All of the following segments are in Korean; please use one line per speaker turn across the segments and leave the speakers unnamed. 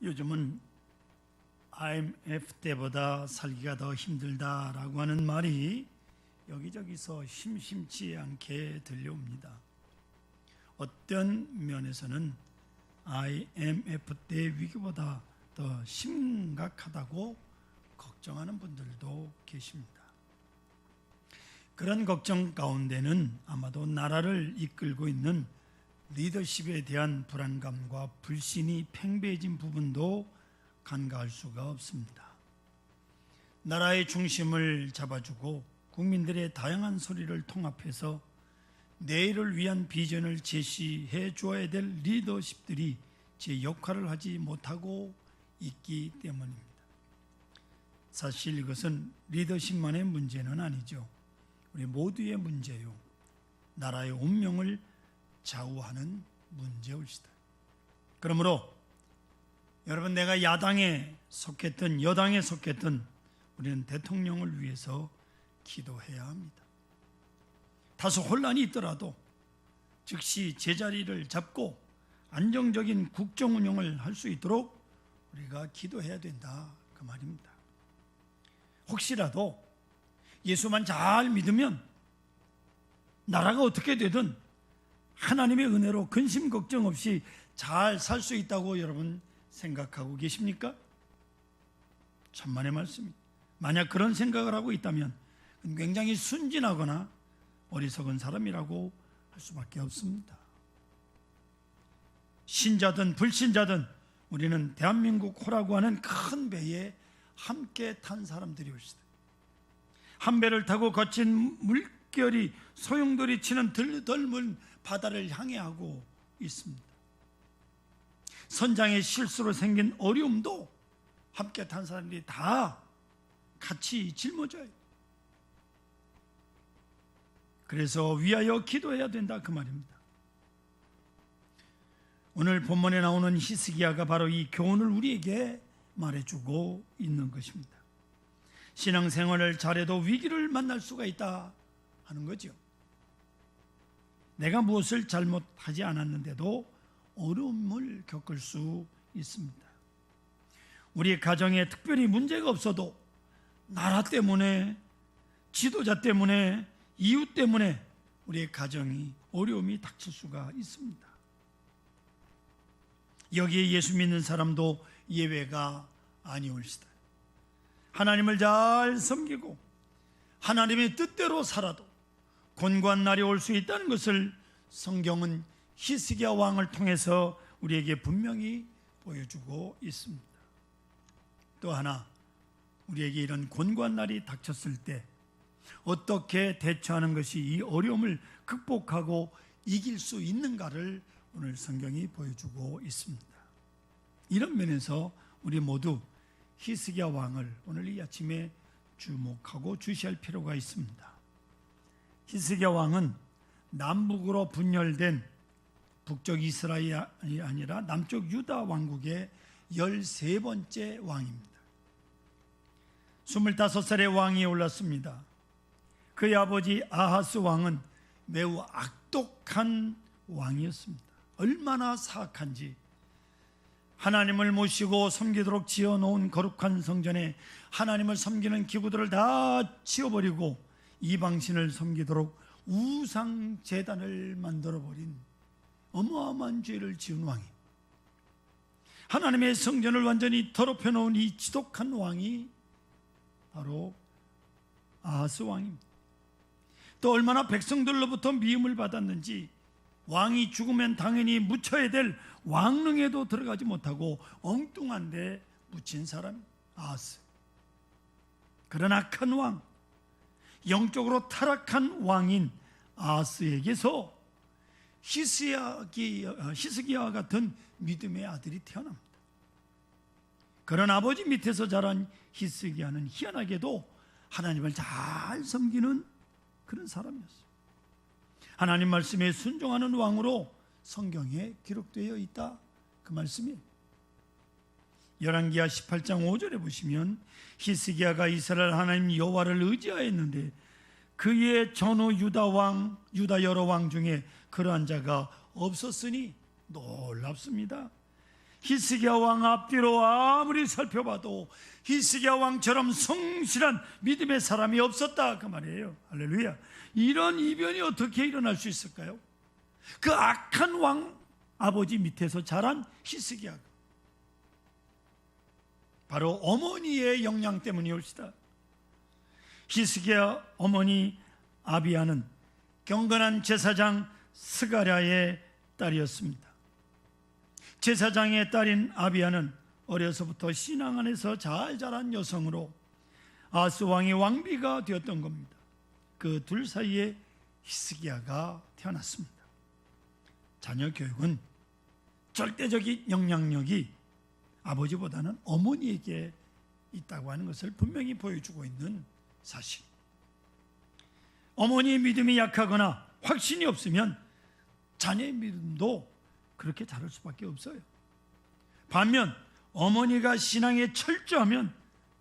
요즘은 IMF 때보다 살기가 더 힘들다라고 하는 말이 여기저기서 심심치 않게 들려옵니다. 어떤 면에서는 IMF 때 위기보다 더 심각하다고 걱정하는 분들도 계십니다. 그런 걱정 가운데는 아마도 나라를 이끌고 있는 리더십에 대한 불안감과 불신이 팽배해진 부분도 간과할 수가 없습니다. 나라의 중심을 잡아주고 국민들의 다양한 소리를 통합해서 내일을 위한 비전을 제시해 주어야 될 리더십들이 제 역할을 하지 못하고 있기 때문입니다. 사실 이것은 리더십만의 문제는 아니죠. 우리 모두의 문제요. 나라의 운명을 좌우하는 문제일시다. 그러므로 여러분 내가 야당에 속했든 여당에 속했든 우리는 대통령을 위해서 기도해야 합니다. 다소 혼란이 있더라도 즉시 제자리를 잡고 안정적인 국정 운영을 할 수 있도록 우리가 기도해야 된다 그 말입니다. 혹시라도 예수만 잘 믿으면 나라가 어떻게 되든 하나님의 은혜로 근심 걱정 없이 잘 살 수 있다고 여러분 생각하고 계십니까? 천만의 말씀입니다. 만약 그런 생각을 하고 있다면 굉장히 순진하거나 어리석은 사람이라고 할 수밖에 없습니다. 신자든 불신자든 우리는 대한민국 호라고 하는 큰 배에 함께 탄 사람들이 올시다. 한 배를 타고 거친 물결이 소용돌이 치는 덜 덜문 바다를 향해 하고 있습니다. 선장의 실수로 생긴 어려움도 함께 탄 사람들이 다 같이 짊어져요. 그래서 위하여 기도해야 된다 그 말입니다. 오늘 본문에 나오는 히스기야가 바로 이 교훈을 우리에게 말해주고 있는 것입니다. 신앙생활을 잘해도 위기를 만날 수가 있다 하는 거죠. 내가 무엇을 잘못하지 않았는데도 어려움을 겪을 수 있습니다. 우리 가정에 특별히 문제가 없어도 나라 때문에 지도자 때문에 이웃 때문에 우리의 가정이 어려움이 닥칠 수가 있습니다. 여기에 예수 믿는 사람도 예외가 아니올시다. 하나님을 잘 섬기고 하나님의 뜻대로 살아도 곤고한 날이 올 수 있다는 것을 성경은 히스기야 왕을 통해서 우리에게 분명히 보여주고 있습니다. 또 하나 우리에게 이런 곤고한 날이 닥쳤을 때 어떻게 대처하는 것이 이 어려움을 극복하고 이길 수 있는가를 오늘 성경이 보여주고 있습니다. 이런 면에서 우리 모두 히스기야 왕을 오늘 이 아침에 주목하고 주시할 필요가 있습니다. 히스기야 왕은 남북으로 분열된 북쪽 이스라엘이 아니라 남쪽 유다 왕국의 13번째 왕입니다. 25살의 왕이 올랐습니다. 그의 아버지 아하스 왕은 매우 악독한 왕이었습니다. 얼마나 사악한지 하나님을 모시고 섬기도록 지어놓은 거룩한 성전에 하나님을 섬기는 기구들을 다 치워버리고 이방신을 섬기도록 우상 재단을 만들어 버린 어마어마한 죄를 지은 왕이 하나님의 성전을 완전히 더럽혀 놓은 이 지독한 왕이 바로 아하스 왕입니다. 또 얼마나 백성들로부터 미움을 받았는지 왕이 죽으면 당연히 묻혀야 될 왕릉에도 들어가지 못하고 엉뚱한데 묻힌 사람 아하스. 그러나 큰 왕, 영적으로 타락한 왕인 아하스에게서 히스기야, 히스기야와 같은 믿음의 아들이 태어납니다. 그런 아버지 밑에서 자란 히스기야는 희한하게도 하나님을 잘 섬기는 그런 사람이었어요. 하나님 말씀에 순종하는 왕으로 성경에 기록되어 있다. 그 말씀이 열왕기하 18장 5절에 보시면 히스기야가 이스라엘 하나님 여호와를 의지하였는데 그의 전후 유다 왕 유다 여러 왕 중에 그러한 자가 없었으니 놀랍습니다. 히스기야 왕 앞뒤로 아무리 살펴봐도 히스기야 왕처럼 성실한 믿음의 사람이 없었다 그 말이에요. 할렐루야. 이런 이변이 어떻게 일어날 수 있을까요? 그 악한 왕 아버지 밑에서 자란 히스기야. 바로 어머니의 영향 때문이 올시다. 히스기야 어머니 아비아는 경건한 제사장 스가랴의 딸이었습니다. 제사장의 딸인 아비아는 어려서부터 신앙 안에서 잘 자란 여성으로 아스 왕의 왕비가 되었던 겁니다. 그 둘 사이에 히스기야가 태어났습니다. 자녀 교육은 절대적인 영향력이 아버지보다는 어머니에게 있다고 하는 것을 분명히 보여주고 있는 사실. 어머니의 믿음이 약하거나 확신이 없으면 자녀의 믿음도 그렇게 자랄 수밖에 없어요. 반면 어머니가 신앙에 철저하면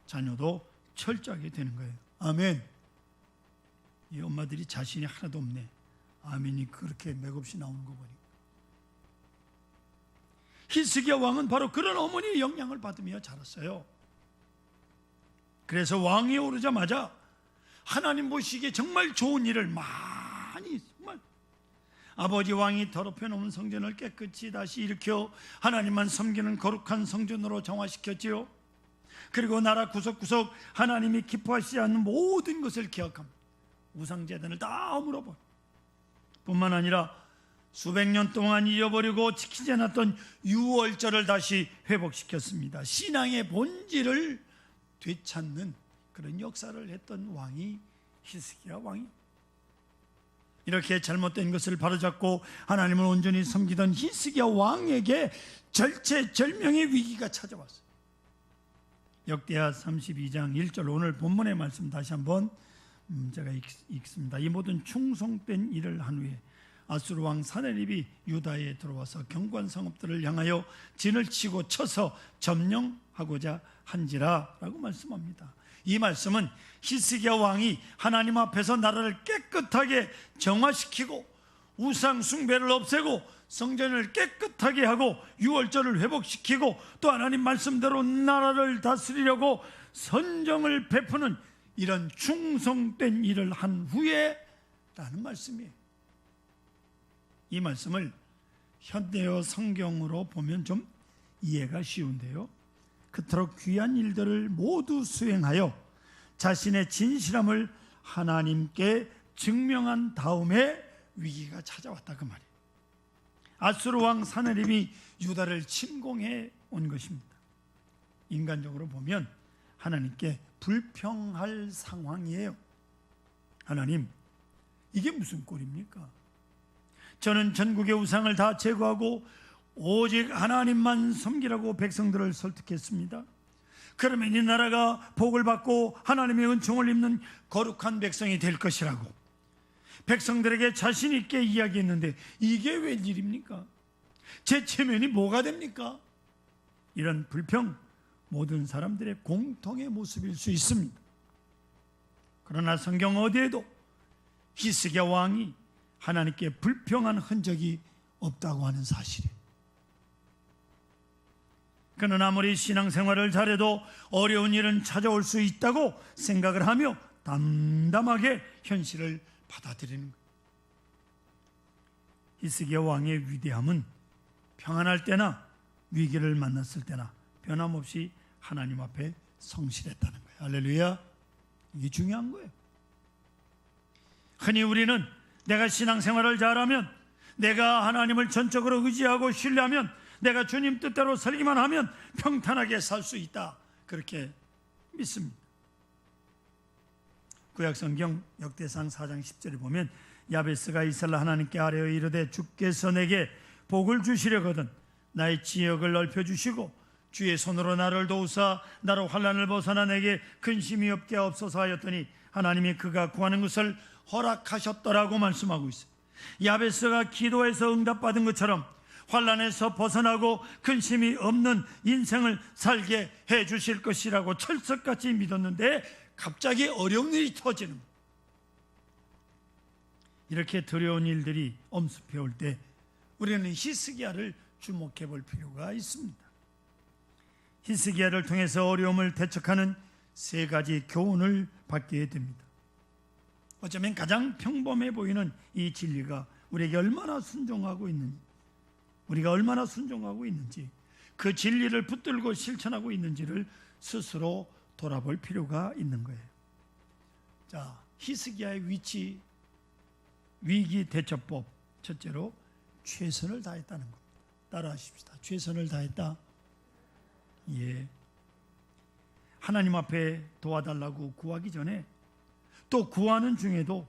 자녀도 철저하게 되는 거예요. 아멘. 이 엄마들이 자신이 하나도 없네. 아멘이 그렇게 맥없이 나오는 거 보니. 히스기야 왕은 바로 그런 어머니의 영향을 받으며 자랐어요. 그래서 왕위에 오르자마자 하나님 보시기에 정말 좋은 일을 많이 정말 아버지 왕이 더럽혀 놓은 성전을 깨끗이 다시 일으켜 하나님만 섬기는 거룩한 성전으로 정화시켰지요. 그리고 나라 구석구석 하나님이 기뻐하시지 않는 모든 것을 기억합니다. 우상 제단을 다 물어봐. 뿐만 아니라 수백 년 동안 잃어버리고 지키지 않았던 유월절을 다시 회복시켰습니다. 신앙의 본질을 되찾는 그런 역사를 했던 왕이 히스기야 왕이 이렇게 잘못된 것을 바로잡고 하나님을 온전히 섬기던 히스기야 왕에게 절체절명의 위기가 찾아왔어요. 역대하 32장 1절 오늘 본문의 말씀 다시 한번 음, 제가 읽, 습니다이 모든 충성된 일을 한 후에 아수르 왕 사네립이 유다에 들어와서 경관 성읍들을 향하여 진을 치고 쳐서 점령하고자 한지라라고 말씀합니다. 이 말씀은 히스기야 왕이 하나님 앞에서 나라를 깨끗하게 정화시키고 우상 숭배를 없애고 성전을 깨끗하게 하고 유월절을 회복시키고 또 하나님 말씀대로 나라를 다스리려고 선정을 베푸는 이런 충성된 일을 한 후에 라는 말씀이에요. 이 말씀을 현대어 성경으로 보면 좀 이해가 쉬운데요. 그토록 귀한 일들을 모두 수행하여 자신의 진실함을 하나님께 증명한 다음에 위기가 찾아왔다 그 말이에요. 아수르 왕 사네립이 유다를 침공해 온 것입니다. 인간적으로 보면 하나님께 불평할 상황이에요. 하나님, 이게 무슨 꼴입니까? 저는 전국의 우상을 다 제거하고 오직 하나님만 섬기라고 백성들을 설득했습니다. 그러면 이 나라가 복을 받고 하나님의 은총을 입는 거룩한 백성이 될 것이라고 백성들에게 자신 있게 이야기했는데 이게 웬일입니까? 제 체면이 뭐가 됩니까? 이런 불평 모든 사람들의 공통의 모습일 수 있습니다. 그러나 성경 어디에도 히스기야 왕이 하나님께 불평한 흔적이 없다고 하는 사실이에요. 그는 아무리 신앙생활을 잘해도 어려운 일은 찾아올 수 있다고 생각을 하며 담담하게 현실을 받아들이는. 히스기야 왕의 위대함은 평안할 때나 위기를 만났을 때나 변함없이 하나님 앞에 성실했다는 거예요. 할렐루야. 이게 중요한 거예요. 흔히 우리는 내가 신앙생활을 잘하면 내가 하나님을 전적으로 의지하고 신뢰하면 내가 주님 뜻대로 살기만 하면 평탄하게 살 수 있다. 그렇게 믿습니다. 구약성경 역대상 4장 10절에 보면 야베스가 이스라엘 하나님께 아뢰어 이르되 주께서 내게 복을 주시려거든 나의 지역을 넓혀 주시고 주의 손으로 나를 도우사 나로 환란을 벗어나 내게 근심이 없게 없어서 하였더니 하나님이 그가 구하는 것을 허락하셨더라고 말씀하고 있어요. 야베스가 기도해서 응답받은 것처럼 환란에서 벗어나고 근심이 없는 인생을 살게 해 주실 것이라고 철석같이 믿었는데 갑자기 어려운 일이 터지는 이렇게 두려운 일들이 엄습해 올 때 우리는 히스기야를 주목해 볼 필요가 있습니다. 히스기야를 통해서 어려움을 대척하는 세 가지 교훈을 받게 됩니다. 어쩌면 가장 평범해 보이는 이 진리가 우리에게 얼마나 순종하고 있는지, 우리가 얼마나 순종하고 있는지, 그 진리를 붙들고 실천하고 있는지를 스스로 돌아볼 필요가 있는 거예요. 자, 히스기야의 위치, 위기 대처법 첫째로 최선을 다했다는 겁니다. 따라하십시다. 최선을 다했다. 예. 하나님 앞에 도와달라고 구하기 전에 또 구하는 중에도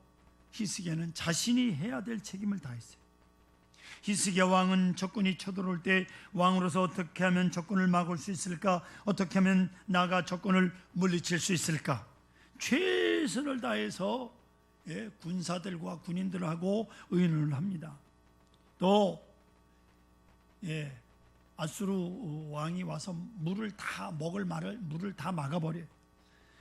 히스기야는 자신이 해야 될 책임을 다했어요. 히스기야 왕은 적군이 쳐들어올 때 왕으로서 어떻게 하면 적군을 막을 수 있을까? 어떻게 하면 나가 적군을 물리칠 수 있을까? 최선을 다해서 예, 군사들과 군인들하고 의논을 합니다. 또 예, 아수르 왕이 와서 물을 다 먹을 말을 물을 다 막아버려요.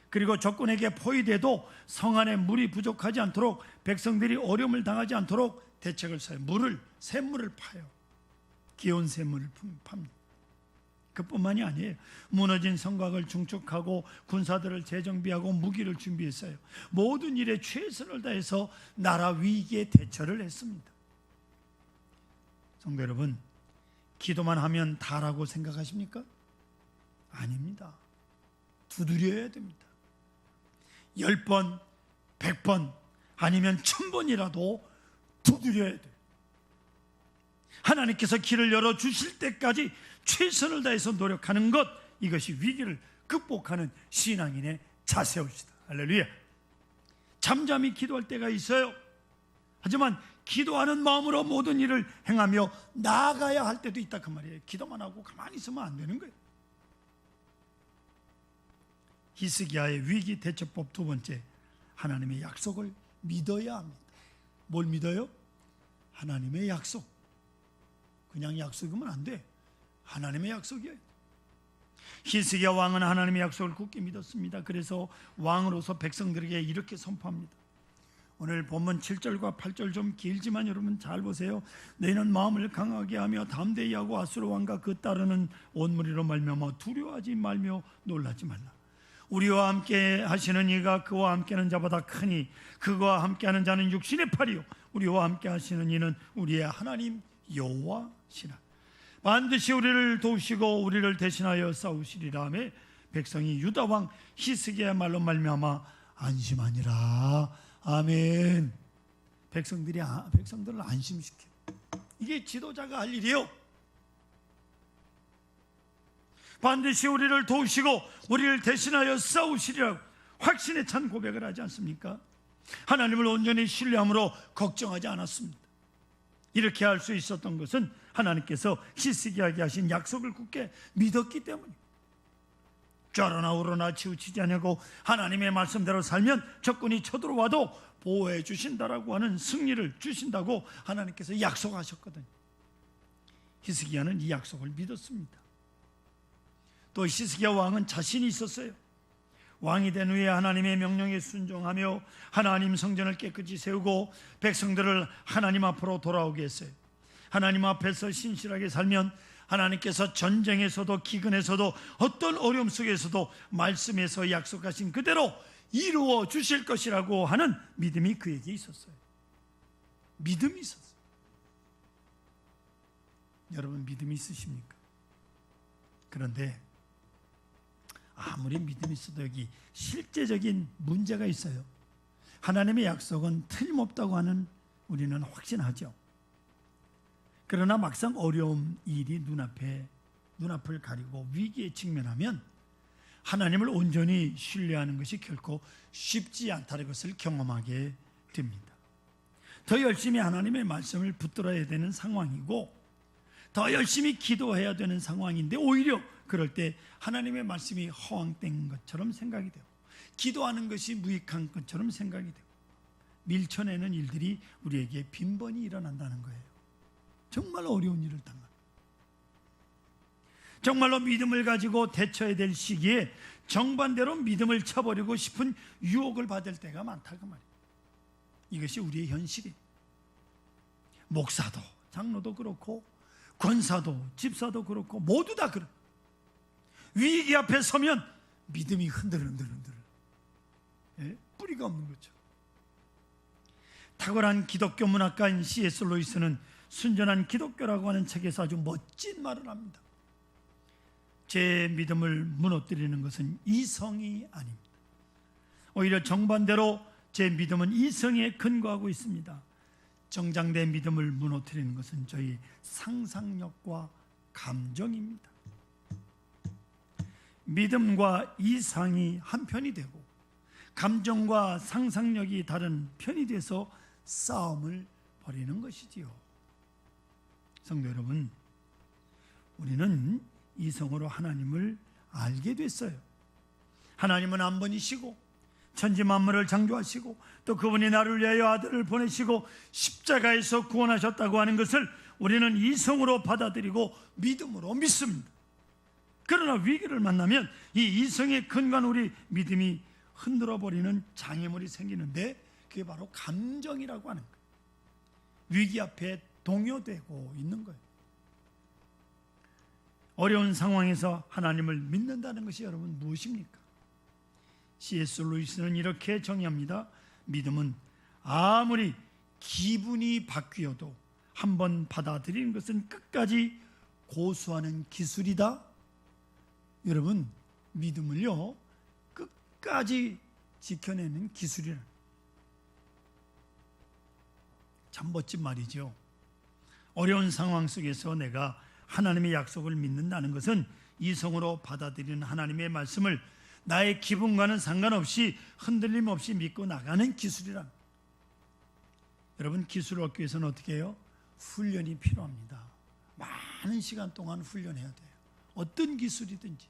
그리고 적군에게 포위돼도 성 안에 물이 부족하지 않도록 백성들이 어려움을 당하지 않도록 대책을 써요. 물을 샘물을 파요. 기온 샘물을 팝니다. 그뿐만이 아니에요. 무너진 성곽을 중축하고 군사들을 재정비하고 무기를 준비했어요. 모든 일에 최선을 다해서 나라 위기에 대처를 했습니다. 성도 여러분, 기도만 하면 다라고 생각하십니까? 아닙니다. 두드려야 됩니다. 열 번, 백 번, 아니면 천 번이라도 두드려야 돼요. 하나님께서 길을 열어 주실 때까지 최선을 다해서 노력하는 것 이것이 위기를 극복하는 신앙인의 자세입니다. 할렐루야. 잠잠히 기도할 때가 있어요. 하지만 기도하는 마음으로 모든 일을 행하며 나아가야 할 때도 있다 그 말이에요. 기도만 하고 가만히 있으면 안 되는 거예요. 히스기야의 위기 대처법 두 번째 하나님의 약속을 믿어야 합니다. 뭘 믿어요? 하나님의 약속. 그냥 약속이면 안 돼. 하나님의 약속이에요. 히스기야 왕은 하나님의 약속을 굳게 믿었습니다. 그래서 왕으로서 백성들에게 이렇게 선포합니다. 오늘 본문 7절과 8절 좀 길지만 여러분 잘 보세요. 너희는 마음을 강하게 하며 담대히 하고 아수르 왕과 그 따르는 온 무리로 말미암아 두려워하지 말며 놀라지 말라. 우리와 함께 하시는 이가 그와 함께하는 자보다 크니 그와 함께하는 자는 육신의 팔이요 우리와 함께 하시는 이는 우리의 하나님 여호와시라. 반드시 우리를 도우시고 우리를 대신하여 싸우시리라 하며 백성이 유다 왕 히스기야 말로 말미암아 안심하니라. 아멘. 백성들이 아- 백성들을 안심시켜. 이게 지도자가 할 일이요. 반드시 우리를 도우시고 우리를 대신하여 싸우시리라고 확신에 찬 고백을 하지 않습니까? 하나님을 온전히 신뢰함으로 걱정하지 않았습니다. 이렇게 할 수 있었던 것은 하나님께서 히스기야에게 하신 약속을 굳게 믿었기 때문입니다. 쩌러나 우러나 치우치지 않고 하나님의 말씀대로 살면 적군이 쳐들어와도 보호해 주신다라고 하는 승리를 주신다고 하나님께서 약속하셨거든요. 히스기야는 이 약속을 믿었습니다. 또 히스기야 왕은 자신이 있었어요. 왕이 된 후에 하나님의 명령에 순종하며 하나님 성전을 깨끗이 세우고 백성들을 하나님 앞으로 돌아오게 했어요. 하나님 앞에서 신실하게 살면 하나님께서 전쟁에서도 기근에서도 어떤 어려움 속에서도 말씀에서 약속하신 그대로 이루어 주실 것이라고 하는 믿음이 그에게 있었어요. 믿음이 있었어요. 여러분 믿음이 있으십니까? 그런데 아무리 믿음이 있어도 여기 실제적인 문제가 있어요. 하나님의 약속은 틀림없다고 하는 우리는 확신하죠. 그러나 막상 어려움 일이 눈앞에 눈앞을 가리고 위기에 직면하면 하나님을 온전히 신뢰하는 것이 결코 쉽지 않다는 것을 경험하게 됩니다. 더 열심히 하나님의 말씀을 붙들어야 되는 상황이고 더 열심히 기도해야 되는 상황인데 오히려 그럴 때 하나님의 말씀이 허황된 것처럼 생각이 되고 기도하는 것이 무익한 것처럼 생각이 되고 밀쳐내는 일들이 우리에게 빈번히 일어난다는 거예요. 정말 어려운 일을 당한. 정말로 믿음을 가지고 대처해야 될 시기에 정반대로 믿음을 쳐버리고 싶은 유혹을 받을 때가 많다 그 말이에요. 이것이 우리의 현실이. 목사도 장로도 그렇고 권사도 집사도 그렇고 모두 다 그렇고 위기 앞에 서면 믿음이 흔들흔들흔들 예? 뿌리가 없는 거죠. 탁월한 기독교 문학가인 C.S. 로이스는 순전한 기독교라고 하는 책에서 아주 멋진 말을 합니다. 제 믿음을 무너뜨리는 것은 이성이 아닙니다. 오히려 정반대로 제 믿음은 이성에 근거하고 있습니다. 정장된 믿음을 무너뜨리는 것은 저희 상상력과 감정입니다. 믿음과 이상이 한편이 되고 감정과 상상력이 다른 편이 돼서 싸움을 벌이는 것이지요. 성도 여러분, 우리는 이성으로 하나님을 알게 됐어요. 하나님은 한 분이시고 천지 만물을 창조하시고 또 그분이 나를 위하여 아들을 보내시고 십자가에서 구원하셨다고 하는 것을 우리는 이성으로 받아들이고 믿음으로 믿습니다. 그러나 위기를 만나면 이 이성에 근간 우리 믿음이 흔들어 버리는 장애물이 생기는데 그게 바로 감정이라고 하는 거예요. 위기 앞에 동요되고 있는 거예요. 어려운 상황에서 하나님을 믿는다는 것이 여러분 무엇입니까? C.S. 루이스는 이렇게 정의합니다. 믿음은 아무리 기분이 바뀌어도 한번 받아들이는 것은 끝까지 고수하는 기술이다. 여러분, 믿음을요, 끝까지 지켜내는 기술이라. 참 멋진 말이죠. 어려운 상황 속에서 내가 하나님의 약속을 믿는다는 것은 이성으로 받아들이는 하나님의 말씀을 나의 기분과는 상관없이 흔들림 없이 믿고 나가는 기술이란. 여러분 기술을 얻기 위해서는 어떻게 해요? 훈련이 필요합니다. 많은 시간 동안 훈련해야 돼요. 어떤 기술이든지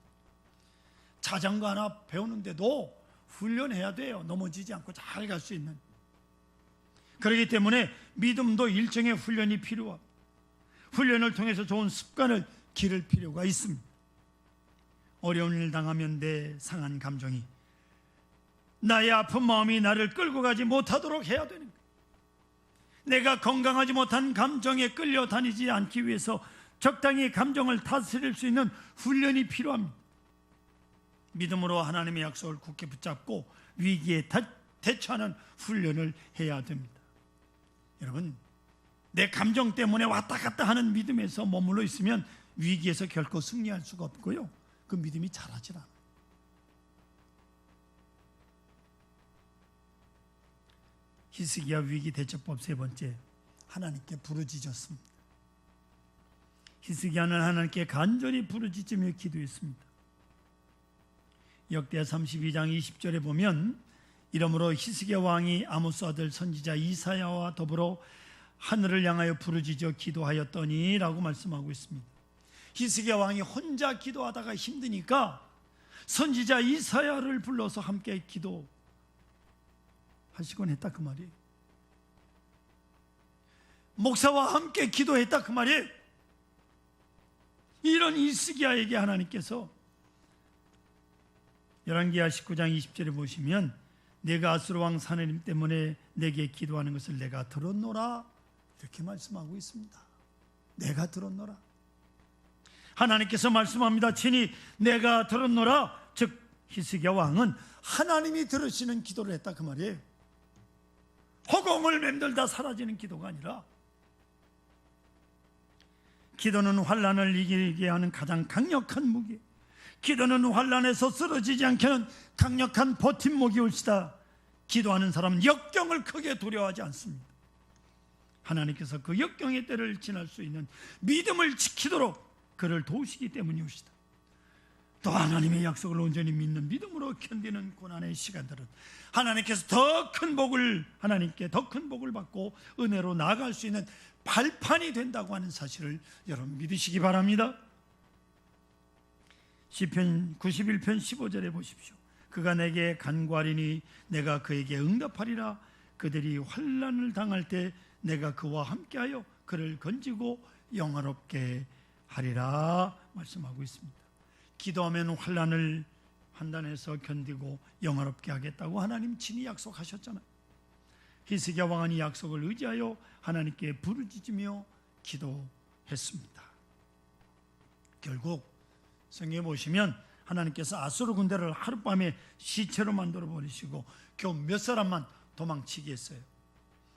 자전거 하나 배우는데도 훈련해야 돼요. 넘어지지 않고 잘 갈 수 있는. 그렇기 때문에 믿음도 일정의 훈련이 필요합니다. 훈련을 통해서 좋은 습관을 기를 필요가 있습니다. 어려운 일 당하면 내 상한 감정이 나의 아픈 마음이 나를 끌고 가지 못하도록 해야 되는. 내가 건강하지 못한 감정에 끌려 다니지 않기 위해서 적당히 감정을 다스릴 수 있는 훈련이 필요합니다. 믿음으로 하나님의 약속을 굳게 붙잡고 위기에 대처하는 훈련을 해야 됩니다. 여러분, 내 감정 때문에 왔다 갔다 하는 믿음에서 머물러 있으면 위기에서 결코 승리할 수가 없고요. 그 믿음이 자라질 않아요. 히스기야 위기 대처법 세 번째 하나님께 부르짖었습니다. 히스기야는 하나님께 간절히 부르짖으며 기도했습니다. 역대 32장 20절에 보면 이러므로 히스기야 왕이 아모스 아들 선지자 이사야와 더불어 하늘을 향하여 부르짖어 기도하였더니라고 말씀하고 있습니다. 히스기야 왕이 혼자 기도하다가 힘드니까 선지자 이사야를 불러서 함께 기도하시곤 했다 그 말이에요. 목사와 함께 기도했다 그 말이에요. 이런 이스기야에게 하나님께서 열왕기하 19장 20절에 보시면 내가 아수르 왕 사내림 때문에 내게 기도하는 것을 내가 들었노라 이렇게 말씀하고 있습니다. 내가 들었노라. 하나님께서 말씀합니다. 친히 내가 들었노라. 즉 히스기야 왕은 하나님이 들으시는 기도를 했다 그 말이에요. 허공을 맴돌다 사라지는 기도가 아니라 기도는 환란을 이기게 하는 가장 강력한 무기. 기도는 환란에서 쓰러지지 않게 하는 강력한 버팀목이 올시다. 기도하는 사람은 역경을 크게 두려워하지 않습니다. 하나님께서 그 역경의 때를 지날 수 있는 믿음을 지키도록 그를 도우시기 때문이옵시다. 또 하나님의 약속을 온전히 믿는 믿음으로 견디는 고난의 시간들은 하나님께서 더 큰 복을 하나님께 더 큰 복을 받고 은혜로 나아갈 수 있는 발판이 된다고 하는 사실을 여러분 믿으시기 바랍니다. 시편 91편 15절에 보십시오. 그가 내게 간구하리니 내가 그에게 응답하리라. 그들이 환난을 당할 때 내가 그와 함께하여 그를 건지고 영화롭게 하리라 말씀하고 있습니다. 기도하면 환란을 판단해서 견디고 영화롭게 하겠다고 하나님 친히 약속하셨잖아요. 히스기야 왕은 이 약속을 의지하여 하나님께 부르짖으며 기도했습니다. 결국 성경에 보시면 하나님께서 아수르 군대를 하룻밤에 시체로 만들어 버리시고 겨우 몇 사람만 도망치게 했어요.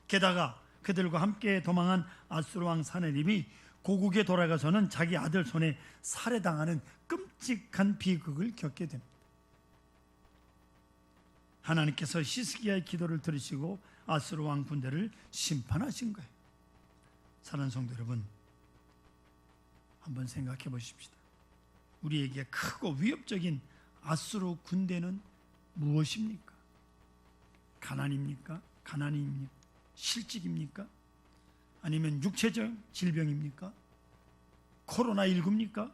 게다가 그들과 함께 도망한 아수르 왕 사네립이 고국에 돌아가서는 자기 아들 손에 살해당하는 끔찍한 비극을 겪게 됩니다. 하나님께서 히스기야의 기도를 들으시고 아수르 왕 군대를 심판하신 거예요. 사랑하는 성도 여러분, 한번 생각해 보십시다. 우리에게 크고 위협적인 아수르 군대는 무엇입니까? 가난입니까? 가난입니까? 실직입니까? 아니면 육체적 질병입니까? 코로나19입니까?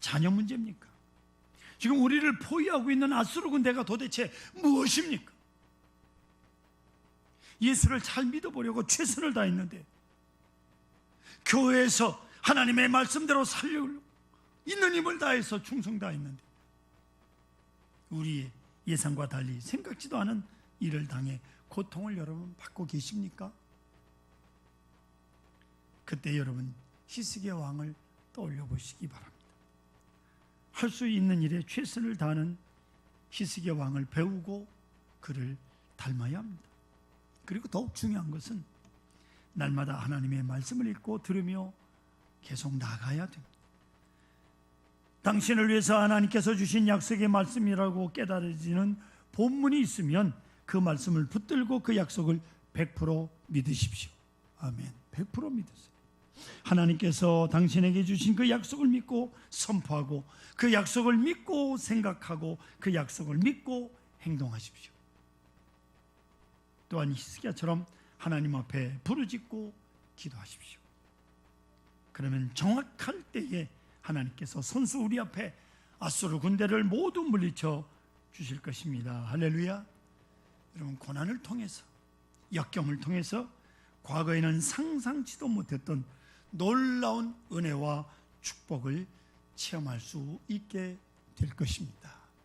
자녀 문제입니까? 지금 우리를 포위하고 있는 아수르 군대가 도대체 무엇입니까? 예수를 잘 믿어보려고 최선을 다했는데 교회에서 하나님의 말씀대로 살려고 있는 힘을 다해서 충성 다했는데 우리의 예상과 달리 생각지도 않은 일을 당해 고통을 여러분 받고 계십니까? 그때 여러분 히스기야 왕을 떠올려 보시기 바랍니다. 할 수 있는 일에 최선을 다하는 히스기야 왕을 배우고 그를 닮아야 합니다. 그리고 더욱 중요한 것은 날마다 하나님의 말씀을 읽고 들으며 계속 나가야 됩니다. 당신을 위해서 하나님께서 주신 약속의 말씀이라고 깨달아지는 본문이 있으면 그 말씀을 붙들고 그 약속을 100% 믿으십시오. 아멘. 100% 믿으세요. 하나님께서 당신에게 주신 그 약속을 믿고 선포하고 그 약속을 믿고 생각하고 그 약속을 믿고 행동하십시오. 또한 히스기야처럼 하나님 앞에 부르짖고 기도하십시오. 그러면 정확할 때에 하나님께서 선수 우리 앞에 아수르 군대를 모두 물리쳐 주실 것입니다. 할렐루야. 여러분 고난을 통해서 역경을 통해서 과거에는 상상치도 못했던 놀라운 은혜와 축복을 체험할 수 있게 될 것입니다.